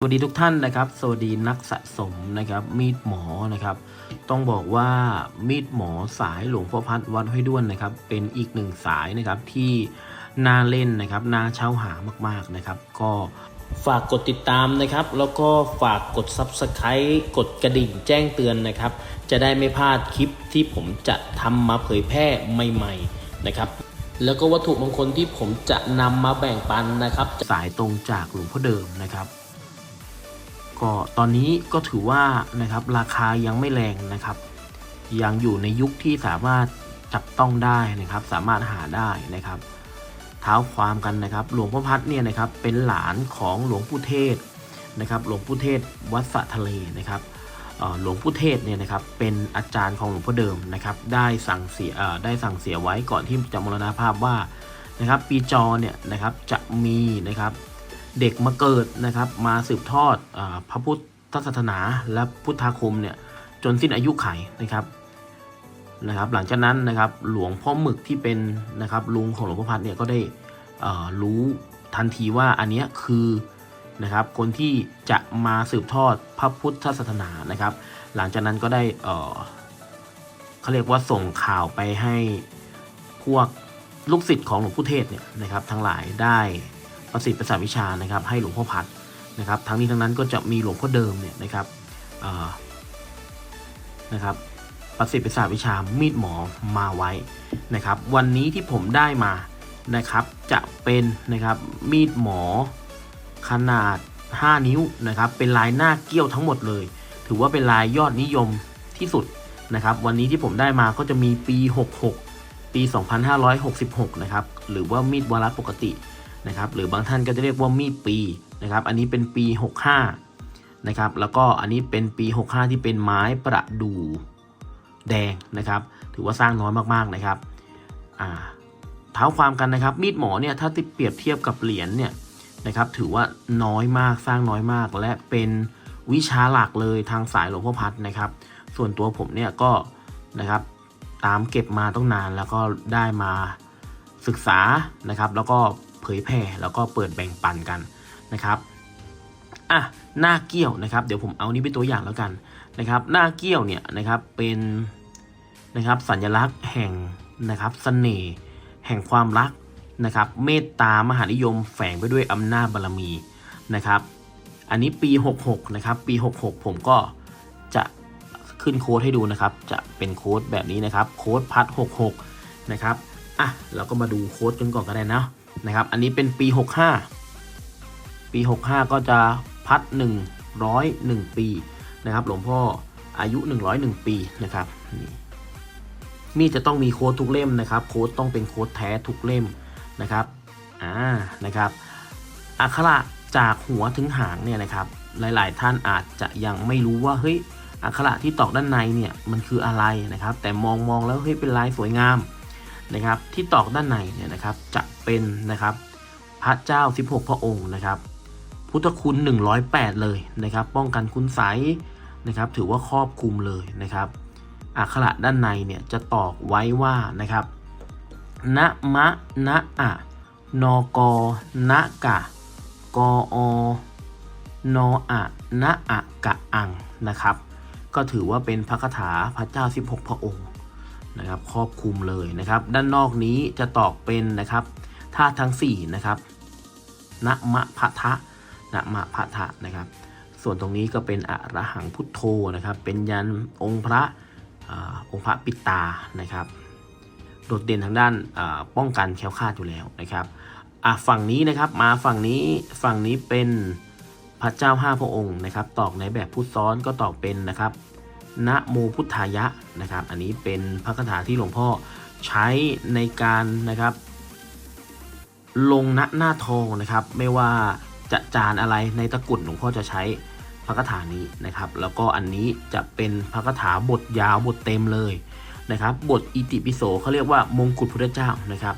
สวัสดีทุกท่านนะครับ สวัสดีนักสะสมนะครับ มีดหมอนะครับ ต้องบอกว่ามีดหมอสายหลวงพ่อพัดวัดห้วยด้วนนะครับ เป็นอีกหนึ่งสายนะครับที่น่าเล่นนะครับน่าเช่าหามากๆนะครับ ก็ฝากกดติดตามนะครับ แล้วก็ฝากกด Subscribe กดกระดิ่งแจ้งเตือนนะครับ จะได้ไม่พลาดคลิปที่ผมจะทำมาเผยแพร่ใหม่ๆนะครับแล้วก็วัตถุมงคลที่ผมจะนำมาแบ่งปันนะครับ สายตรงจากหลวงพ่อเดิมนะครับ ก็ตอนนี้ก็ถือว่านะครับราคายังไม่แรงนะครับ ยังอยู่ในยุคที่สามารถจับต้องได้นะครับ สามารถหาได้นะครับเท้าความกันนะครับ หลวงพ่อพัดเนี่ยนะครับเป็นหลานของหลวงปู่เทศนะครับ หลวงปู่เทศวัดสะทะเลนะครับหลวงปู่เทศเนี่ยนะครับเป็นอาจารย์ของหลวงพ่อเดิมนะครับ ได้สั่งเสียได้สั่งเสียไว้ก่อนที่จะมรณภาพว่านะครับ ปีจอเนี่ยนะครับจะมีนะครับ เด็กมาเกิดนะครับ มาสืบทอดอพระพุทธศาสนาและพุทธาคมเนี่ยจนสิ้นอายุไขนะครับนะครับ หลังจากนั้นนะครับหลวงพ่อหมึกที่เป็นนะครับลุงของหลวงพ่อพัดเนี่ยก็ได้รู้ทันทีว่าอันนี้คือนะครับคนที่จะมาสืบทอดพระพุทธศาสนานะครับ หลังจากนั้นก็ได้เขาเรียกว่าส่งข่าวไปให้พวกลูกศิษย์ของหลวงพ่อเทศเนี่ยนะครับ ทั้งหลายได้ ประสิทธิ์ประสาทวิชานะครับ ให้หลวงพ่อพัดนะครับ ทั้งนี้ทั้งนั้นก็จะมีหลวงพ่อเดิมเนี่ยนะครับนะครับ ประสิทธิ์ประสาทวิชามีดหมอมาไว้นะครับ วันนี้ที่ผมได้มานะครับ จะเป็นนะครับมีดหมอขนาด 5 นิ้วนะครับ เป็นลายหน้าเกี้ยวทั้งหมดเลย ถือว่าเป็นลายยอดนิยมที่สุดนะครับ วันนี้ที่ผมได้มาก็จะมีปี 66 ปี 2566 นะครับ หรือว่ามีดวาระปกติ นะครับหรือบางท่านก็จะเรียกว่ามีดปีนะครับอันนี้เป็นปี 65นะครับแล้วก็อันนี้เป็นปี 65 ที่เป็นไม้ประดู่แดงนะครับ ถือว่าสร้างน้อยมากๆนะครับอ่าเท้าความกันนะครับ มีดหมอเนี่ยถ้าติดเปรียบเทียบกับเหรียญเนี่ยนะครับถือว่าน้อยมากสร้างน้อยมาก และเป็นวิชาหลักเลยทางสายหลวงพ่อพัดนะครับ ส่วนตัวผมเนี่ยก็นะครับตามเก็บมาต้องนานแล้วก็ได้มาศึกษานะครับ แล้วก็ ผยแพร่แล้วก็เปิดแบ่งปันกันนะครับอะหน้าเกี้ยวนะครับ เดี๋ยวผมเอานี้เป็นตัวอย่างแล้วกันนะครับ หน้าเกี้ยวเนี่ยนะครับเป็นนะครับสัญลักษณ์แห่งนะครับเสน่ห์แห่งความรักนะครับ เมตตามหานิยมแฝงไปด้วยอำนาจบารมีนะครับ อันนี้ปี 66 นะครับ ปี 66 ผมก็จะขึ้นโค้ดให้ดูนะครับ จะเป็นโค้ดแบบนี้นะครับ โค้ดพัด66 นะครับ อะ เราก็มาดูโค้ดกันก่อนก็ได้นะ นะครับ อันนี้เป็นปี 65 ปี 65 ก็จะพัด 101 ปีนะครับ หลวงพ่ออายุ 101 ปีนะครับนี่มีจะต้องมีโค้ดทุกเล่มนะครับ โค้ดต้องเป็นโค้ดแท้ทุกเล่มนะครับอ่านะครับอักขระจากหัวถึงหางเนี่ยนะครับ หลายๆ ท่านอาจจะยังไม่รู้ว่าเฮ้ยอักขระที่ตอกด้านในเนี่ยมันคืออะไรนะครับ แต่มองมองแล้วเฮ้ยเป็นลายสวยงาม นะครับที่ตอกด้านในเนี่ยนะครับจะเป็นนะครับพระเจ้า 16 พระองค์นะครับพุทธคุณ 108 เลยนะครับ ป้องกันคุณไสนะครับ ถือว่าครอบคลุมเลยนะครับอักขระด้านในเนี่ยจะตอกไว้ว่านะครับนะมะนะอะนกนะกะกออนอะนะอะกะอังนะครับ ก็ถือว่าเป็นพระคาถาพระเจ้า 16 พระองค์ นะครับครอบคลุมเลยนะครับ ด้านนอกนี้จะตอกเป็นนะครับธาตุทั้ง4นะครับนะมะพะทะนะมะพะทะนะครับ ส่วนตรงนี้ก็เป็นอระหังพุทโธนะครับ เป็นยันองค์พระอองค์พระปิตานะครับ โดดเด่นทางด้านป้องกันแคล้วคลาดอยู่แล้วนะครับฝั่งนี้นะครับมาฝั่งนี้ฝั่งนี้เป็นพระเจ้าห้าพระองค์นะครับ ตอกในแบบพุทธซ้อนก็ตอกเป็นนะครับ นะโมพุทธายะนะครับ อันนี้เป็นพระคาถาที่หลวงพ่อใช้ในการนะครับ ลงณหน้าทองนะครับ ไม่ว่าจะจานอะไรในตะกรุดหลวงพ่อจะใช้พระคาถานี้นะครับ แล้วก็อันนี้จะเป็นพระคาถาบทยาวบทเต็มเลยนะครับ บทอิติปิโสเขาเรียกว่ามงกุฎพุทธเจ้านะครับ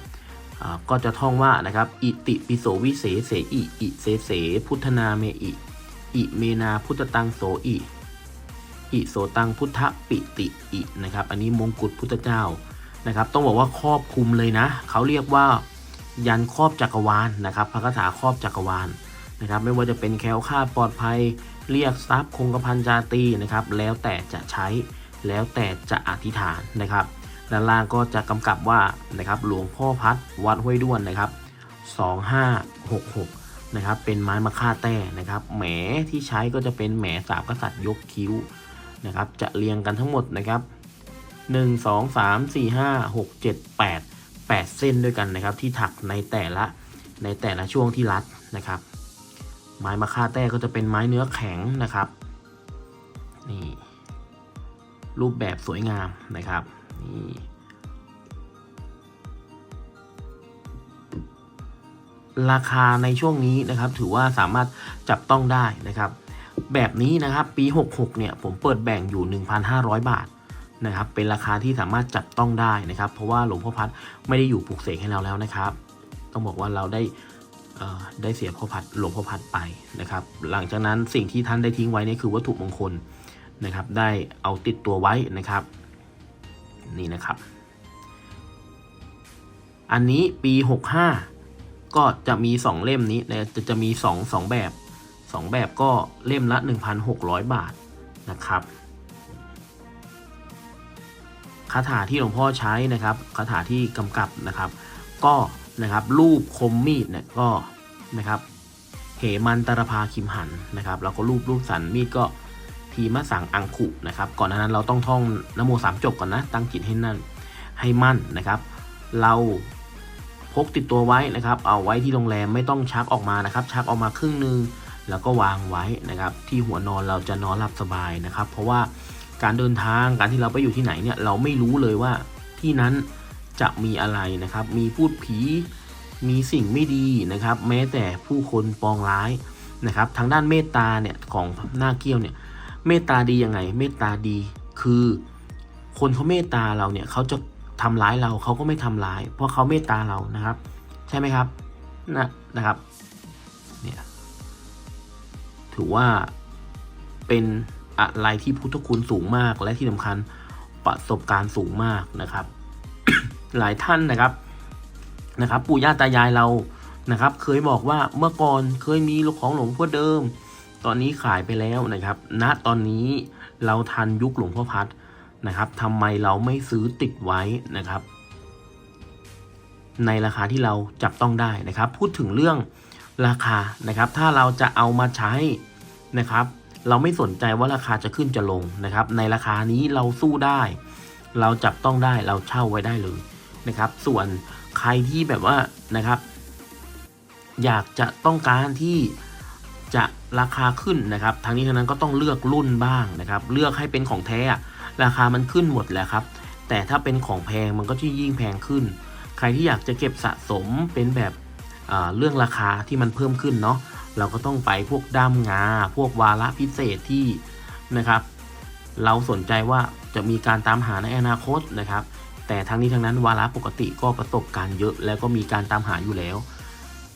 ก็จะท่องว่านะครับ อิติปิโสวิเศษเสอิอิเสเส พุทธนาเมอิ อิเมนาพุทธตังโสอิ อิโสตังพุทธปิติอินะครับ อันนี้มงกุฎพุทธเจ้านะครับ ต้องบอกว่าครอบคลุมเลยนะ เขาเรียกว่ายันครอบจักรวาลนะครับพระคาถาครอบจักรวาลนะครับ ไม่ว่าจะเป็นแคล้วคลาดปลอดภัย เรียกทรัพย์คงกระพันจาตีนะครับ แล้วแต่จะใช้แล้วแต่จะอธิษฐานนะครับด้านล่างก็จะกำกับว่านะครับหลวงพ่อพัดวัดห้วยด้วนนะครับ 2566นะครับเป็นไม้มะค่าแต้นะครับแหมที่ใช้ก็จะเป็นแหมสามกษัตริย์ยกคิ้ว นะครับ จะเรียงกันทั้งหมดนะครับ1 2 3 4 5 6 7 8 8 เส้นด้วยกันนะครับ ที่ถักในแต่ละในแต่ละช่วงที่รัดนะครับ ไม้มะค่าแต้ก็จะเป็นไม้เนื้อแข็งนะครับนี่รูปแบบสวยงามนะครับนี่ราคาในช่วงนี้นะครับ ถือว่าสามารถจับต้องได้นะครับ แบบนี้นะครับปี 66 เนี่ยผมเปิดแบ่งอยู่ 1,500 บาทนะครับเป็นราคาที่สามารถจับต้องได้นะครับ เพราะว่าหลวงพ่อพัดไม่ได้อยู่ปลูกเสกให้เราแล้วนะครับ ต้องบอกว่าเราได้ได้เสียพ่อพัดหลวงพ่อพัดไปนะครับ หลังจากนั้นสิ่งที่ท่านได้ทิ้งไว้นี่คือวัตถุมงคลนะครับ ได้เอาติดตัวไว้นะครับ นี่นะครับ อันนี้ปี 65 ก็จะมี 2 เล่มนี้นะจะจะมี 2 2 แบบ 2 แบบก็เล่มละ 1,600 บาทนะครับคาถาที่หลวงพ่อใช้นะครับคาถาที่กำกับนะครับ ก็นะครับรูปคมมีดเนี่ยก็นะครับเหมันตรภาคิมหันนะครับ แล้วก็รูปรูปสันมีดก็ทีมะสังอังคุนะครับ ก่อนหน้านั้นเราต้องท่องนโมสามจบก่อนนะ ตั้งจิตให้นั่นให้มั่นนะครับ เราพกติดตัวไว้นะครับ เอาไว้ที่โรงแรมไม่ต้องชักออกมานะครับ ชักออกมาครึ่งหนึง แล้วก็วางไว้นะครับที่หัวนอนเราจะนอนหลับสบายนะครับ เพราะว่าการเดินทางการที่เราไปอยู่ที่ไหนเนี่ยเราไม่รู้เลยว่าที่นั้นจะมีอะไรนะครับ มีพูดผี มีสิ่งไม่ดีนะครับ แม้แต่ผู้คนปองร้ายนะครับ ทางด้านเมตตาเนี่ยของหน้าเกี้ยวเนี่ยเมตตาดียังไง เมตตาดีคือ คนเขาเมตตาเราเนี่ยเขาจะทำร้ายเราเขาก็ไม่ทำร้าย เพราะเขาเมตตาเรานะครับ ใช่ไหมครับนะนะครับเนี่ย ถือว่าเป็นอะไรที่พุทธคุณสูงมากและที่สำคัญประสบการณ์สูงมากนะครับ หลายท่านนะครับนะครับ ปู่ย่าตายายเรานะครับ เคยบอกว่าเมื่อก่อนเคยมีของหลวงพ่อเดิม ตอนนี้ขายไปแล้วนะครับณตอนนี้เราทันยุคหลวงพ่อพัดนะครับทำไมเราไม่ซื้อติดไว้นะครับ ในราคาที่เราจับต้องได้นะครับ พูดถึงเรื่องราคานะครับ ถ้าเราจะเอามาใช้ นะครับ เราไม่สนใจว่าราคาจะขึ้นจะลงนะครับ ในราคานี้เราสู้ได้ เราจับต้องได้เราเช่าไว้ได้เลยนะครับ ส่วนใครที่แบบว่านะครับ อยากจะต้องการที่จะราคาขึ้นนะครับทางนี้ทางนั้นก็ต้องเลือกรุ่นบ้างนะครับ เลือกให้เป็นของแท้ราคามันขึ้นหมดแหละครับ แต่ถ้าเป็นของแพงมันก็จะยิ่งแพงขึ้น ใครที่อยากจะเก็บสะสมเป็นแบบเรื่องราคาที่มันเพิ่มขึ้นเนาะ เราก็ต้องไปพวกด้ามงา พวกวาระพิเศษที่นะครับ เราสนใจว่าจะมีการตามหาในอนาคตนะครับ แต่ทั้งนี้ทั้งนั้นวาระปกติก็ประสบการณ์เยอะ แล้วก็มีการตามหาอยู่แล้ว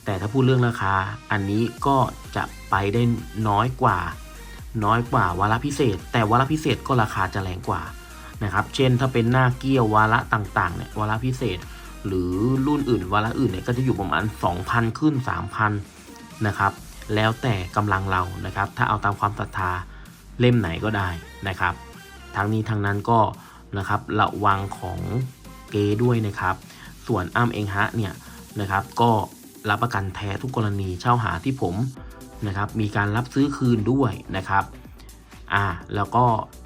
แต่ถ้าพูดเรื่องราคา อันนี้ก็จะไปได้น้อยกว่า น้อยกว่าวาระพิเศษ แต่วาระพิเศษก็ราคาจะแรงกว่านะครับ เช่นถ้าเป็นหน้าเกี้ยววาระต่างๆเนี่ยวาระพิเศษ หรือรุ่นอื่นวาระอื่นเนี่ยก็จะอยู่ประมาณ 2,000 ขึ้น 3,000 นะครับ แล้วแต่กำลังเรานะครับ ถ้าเอาตามความศรัทธาเล่มไหนก็ได้นะครับ ทั้งนี้ทั้งนั้นก็นะครับระวังของเกด้วยนะครับ ส่วนอ้ำเองฮะเนี่ยนะครับ ก็รับประกันแท้ทุกกรณีเช่าหาที่ผมนะครับ มีการรับซื้อคืนด้วยนะครับอ่าแล้วก็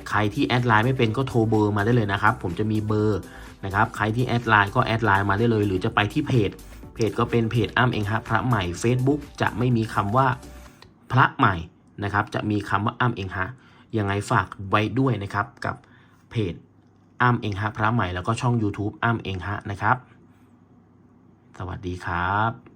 ใครที่แอดไลน์ไม่เป็นก็โทรเบอร์มาได้เลยนะครับ ผมจะมีเบอร์นะครับ ใครที่แอดไลน์ก็แอดไลน์มาได้เลย หรือจะไปที่เพจ เพจก็เป็นเพจอ้ำเองฮะพระใหม่ Facebook จะไม่มีคำว่าพระใหม่นะครับ จะมีคำว่าอ้ำเองฮะยังไงฝากไว้ด้วยนะครับกับเพจอ้ำเองฮะพระใหม่แล้วก็ช่อง YouTube อ้ำเองฮะนะครับ สวัสดีครับ